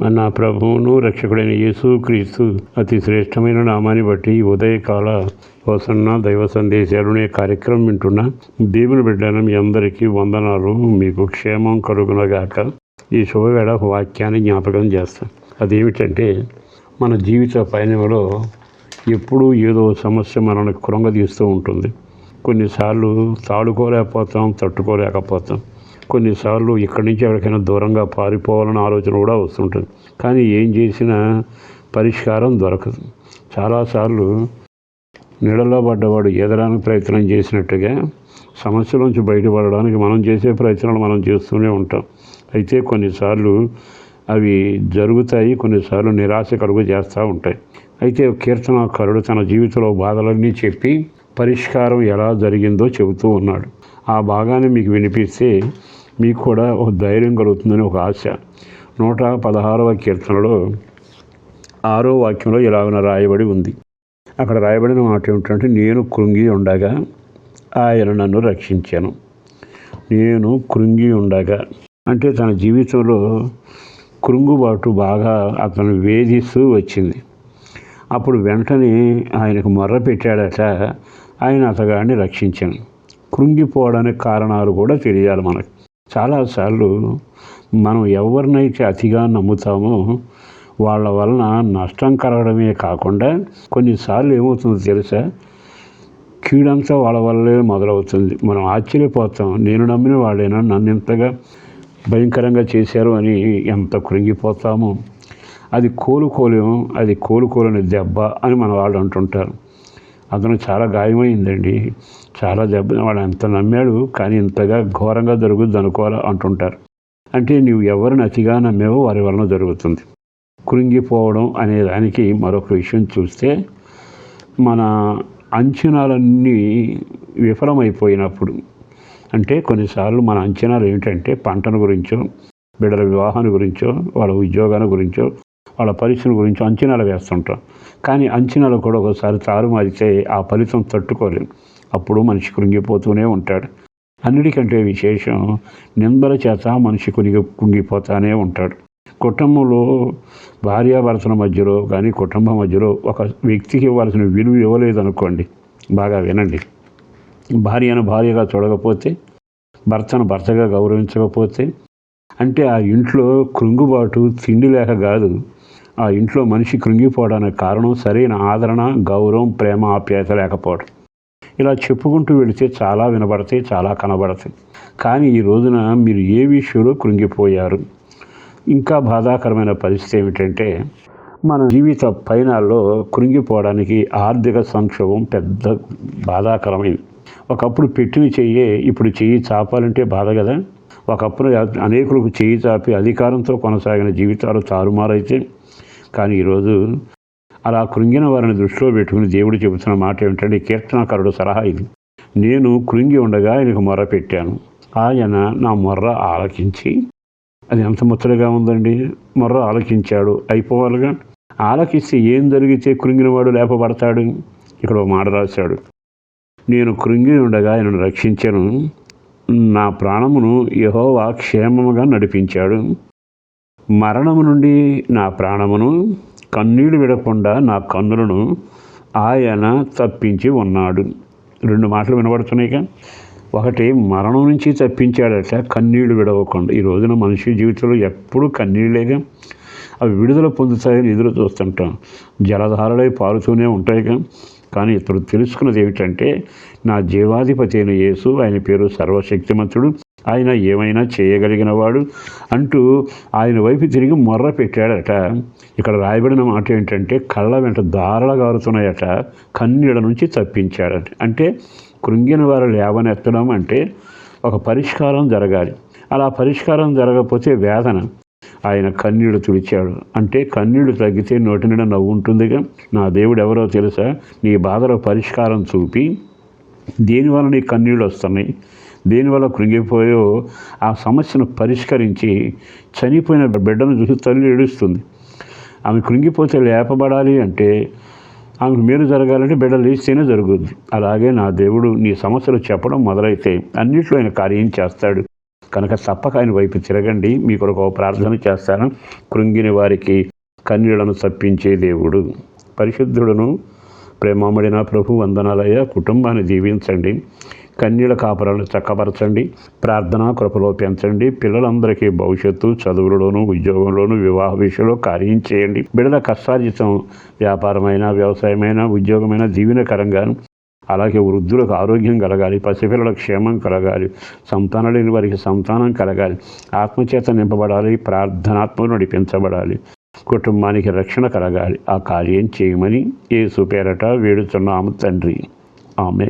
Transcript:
నా ప్రభువును రక్షకుడైన యేసు క్రీస్తు అతి శ్రేష్టమైన నామాన్ని బట్టి ఉదయకాల వసన్న దైవ సందేశాలు అనే కార్యక్రమం వింటున్న దేవుని బిడ్డను మీ అందరికీ వందనాలు. మీకు క్షేమం కలుగునగాక ఈ శుభవేళ వాక్యాన్ని జ్ఞాపకం చేస్తాం. అదేమిటంటే మన జీవిత పయనంలో ఎప్పుడూ ఏదో సమస్య మనల్ని కృంగదీస్తూ ఉంటుంది. కొన్నిసార్లు తాడుకోలేకపోతాం తట్టుకోలేకపోతాం. కొన్నిసార్లు ఇక్కడి నుంచి ఎక్కడికైనా దూరంగా పారిపోవాలన్న ఆలోచన కూడా వస్తుంటుంది. కానీ ఏం చేసినా పరిష్కారం దొరకదు. చాలాసార్లు నీడలో పడ్డవాడు ఎదడానికి ప్రయత్నం చేసినట్టుగా సమస్యలోంచి బయటపడడానికి మనం చేసే ప్రయత్నాలు మనం చేస్తూనే ఉంటాం. అయితే కొన్నిసార్లు అవి జరుగుతాయి కొన్నిసార్లు నిరాశ కలుగు చేస్తూ ఉంటాయి. అయితే కీర్తనకారుడు తన జీవితంలో బాధలన్నీ చెప్పి పరిష్కారం ఎలా జరిగిందో చెబుతూ ఉన్నాడు. ఆ భాగాన్ని మీకు వినిపిస్తే మీకు కూడా ఒక ధైర్యం కలుగుతుందని ఒక ఆశ. నూట పదహారవ కీర్తనలో ఆరో వాక్యంలో ఇలాగన రాయబడి ఉంది. అక్కడ రాయబడిన మాట ఏమిటంటే నేను కృంగి ఉండగా ఆయన నన్ను రక్షించాను. నేను కృంగి ఉండగా. అంటే తన జీవితంలో కృంగుబాటు బాగా అతను వేధిస్తూ వచ్చింది. అప్పుడు వెంటనే ఆయనకు మొర్ర పెట్టాడట ఆయన అతగాడిని రక్షించాను. కృంగిపోవడానికి కారణాలు కూడా తెలియాలి మనకు. చాలాసార్లు మనం ఎవరినైతే అతిగా నమ్ముతామో వాళ్ళ వలన నష్టం కలగడమే కాకుండా కొన్నిసార్లు ఏమవుతుందో తెలుసా? కీడంతా వాళ్ళ వల్లే మొదలవుతుంది. మనం ఆశ్చర్యపోతాం. నేను నమ్మిన వాళ్ళేనా? నన్ను ఇంతగా భయంకరంగా చేశారు అని ఎంత కృంగిపోతామో. అది కోలుకోలేము. అది కోలుకోలేని దెబ్బ అని మన వాళ్ళు అంటుంటారు. అతను చాలా గాయమైందండి. చాలా దెబ్బ వాడు ఎంత నమ్మాడు కానీ ఇంతగా ఘోరంగా జరుగుద్ది అనుకోవాలి అంటుంటారు. అంటే నువ్వు ఎవరిని అతిగా నమ్మేవో వారి వలన జరుగుతుంది. కృంగిపోవడం అనే దానికి మరొక విషయం చూస్తే మన అంచనాలన్నీ విఫలమైపోయినప్పుడు అంటే కొన్నిసార్లు మన అంచనాలు ఏమిటంటే పంటను గురించో బిడ్డల వివాహాన్ని గురించో వాళ్ళ ఉద్యోగాల గురించో వాళ్ళ పరీక్షల గురించి అంచనాలు వేస్తుంటాం కానీ అంచనాలు కూడా ఒకసారి తారుమారితే ఆ ఫలితం తట్టుకోలేం. అప్పుడు మనిషి కృంగిపోతూనే ఉంటాడు. అన్నిటికంటే విశేషం నిందల చేత మనిషి కునిగి కుంగిపోతానే ఉంటాడు. కుటుంబంలో భార్యాభర్తల మధ్యలో కానీ కుటుంబం మధ్యలో ఒక వ్యక్తికి ఇవ్వాల్సిన విలువ ఇవ్వలేదు అనుకోండి బాగా వినండి. భార్యను భార్యగా చూడకపోతే భర్తను భర్తగా గౌరవించకపోతే అంటే ఆ ఇంట్లో కృంగుబాటు తిండి లేక కాదు. ఆ ఇంట్లో మనిషి కృంగిపోవడానికి కారణం సరైన ఆదరణ గౌరవం ప్రేమ ఆప్యాయత లేకపోవడం. ఇలా చెప్పుకుంటూ వెళితే చాలా వినబడతాయి చాలా కనబడతాయి. కానీ ఈ రోజున మీరు ఏ విషయంలో కృంగిపోయారు? ఇంకా బాధాకరమైన పరిస్థితి ఏమిటంటే మన జీవిత పయనాల్లో కృంగిపోవడానికి ఆర్థిక సంక్షోభం పెద్ద బాధాకరమైంది. ఒకప్పుడు పెట్టిన చెయ్యే ఇప్పుడు చెయ్యి చాపాలంటే బాధ కదా. ఒకప్పుడు అనేకులకు చెయ్యి చాపి అధికారంతో కొనసాగిన జీవితాలు తారుమారైతే కానీ ఈరోజు అలా కృంగిన వారిని దృష్టిలో పెట్టుకుని దేవుడు చెబుతున్న మాట ఏమిటంటే కీర్తనకారుడు సలహా ఇది. నేను కృంగి ఉండగా ఆయనకు మొర్ర పెట్టాను. ఆయన నా మొర్ర ఆలకించి అది ఎంత ముచ్చటగా ఉందండి. మొర్ర ఆలకించాడు. అయిపోవాలిగా. ఆలకిస్తే ఏం జరిగితే కృంగినవాడు లేపబడతాడు? ఇక్కడ ఒక మాట రాశాడు. నేను కృంగి ఉండగా ఆయనను రక్షించాను. నా ప్రాణమును యహోవా క్షేమముగా నడిపించాడు. మరణము నుండి నా ప్రాణమును కన్నీళ్ళు విడకుండా నా కన్నులను ఆయన తప్పించి ఉన్నాడు. రెండు మాటలు వినబడుతున్నాయిగా ఒకటి మరణం నుంచి తప్పించాడట కన్నీళ్ళు విడవకుండా. ఈ రోజున మనిషి జీవితంలో ఎప్పుడూ కన్నీళ్ళేగా అవి విడుదల పొందుతాయని ఎదురు చూస్తుంటాం. జలధారలై పారుతూనే ఉంటాయిగా కానీ ఇప్పుడు తెలుసుకున్నది ఏమిటంటే నా జీవాధిపతి అయిన యేసు ఆయన పేరు సర్వశక్తిమంతుడు. ఆయన ఏమైనా చేయగలిగినవాడు అంటూ ఆయన వైపు తిరిగి మొర్ర పెట్టాడట. ఇక్కడ రాయబడిన మాట ఏంటంటే కళ్ళ వెంట దారల గారుతున్నాయట కన్నీళ్ళ నుంచి తప్పించాడట. అంటే కృంగిన వారు లేవనెత్తడం అంటే ఒక పరిష్కారం జరగాలి. అలా పరిష్కారం జరగకపోతే వేదన. ఆయన కన్నీళ్ళు తుడిచాడు. అంటే కన్నీళ్ళు తగ్గితే నోటి నిండా నవ్వు ఉంటుందిగా. నా దేవుడు ఎవరో తెలుసా? నీ బాధలో పరిష్కారం చూపి దేనివల్ల నీ కన్నీళ్ళు వస్తున్నాయి? దేనివల్ల కృంగిపోయో ఆ సమస్యను పరిష్కరించి చనిపోయిన బిడ్డను చూసి తల్లి ఏడుస్తుంది. ఆమె కృంగిపోతే లేపబడాలి అంటే ఆమెకు మేలు జరగాలంటే బిడ్డ లేస్తేనే జరుగుద్ది. అలాగే నా దేవుడు నీ సమస్యలు చెప్పడం మొదలైతే అన్నిట్లో ఆయన కార్యం చేస్తాడు. కనుక తప్పక ఆయన వైపు తిరగండి. మీ కొరకు ఒక ప్రార్థన చేస్తాను. కృంగిని వారికి కన్నీళ్ళను తప్పించే దేవుడు. పరిశుద్ధుడును ప్రేమామడిన ప్రభు వందనాలయ్య కుటుంబాన్ని దీవించండి. కన్నీళ్ళ కాపురాలు చక్కపరచండి. ప్రార్థన కృపలో పెంచండి. పిల్లలందరికీ భవిష్యత్తు చదువులలోను ఉద్యోగంలోను వివాహ విషయంలో కార్యం చేయండి. బిడ్డల కష్టార్జితం వ్యాపారమైన వ్యవసాయమైన ఉద్యోగమైన దీవెనకరంగాను అలాగే వృద్ధులకు ఆరోగ్యం కలగాలి పసిపిల్లలకు క్షేమం కలగాలి సంతానం లేని వారికి సంతానం కలగాలి ఆత్మచేత నింపబడాలి ప్రార్థనాత్మకు నడిపించబడాలి కుటుంబానికి రక్షణ కలగాలి ఆ కార్యం చేయమని ఏ సుపేరట వేడుచున్నాము తండ్రి. ఆమె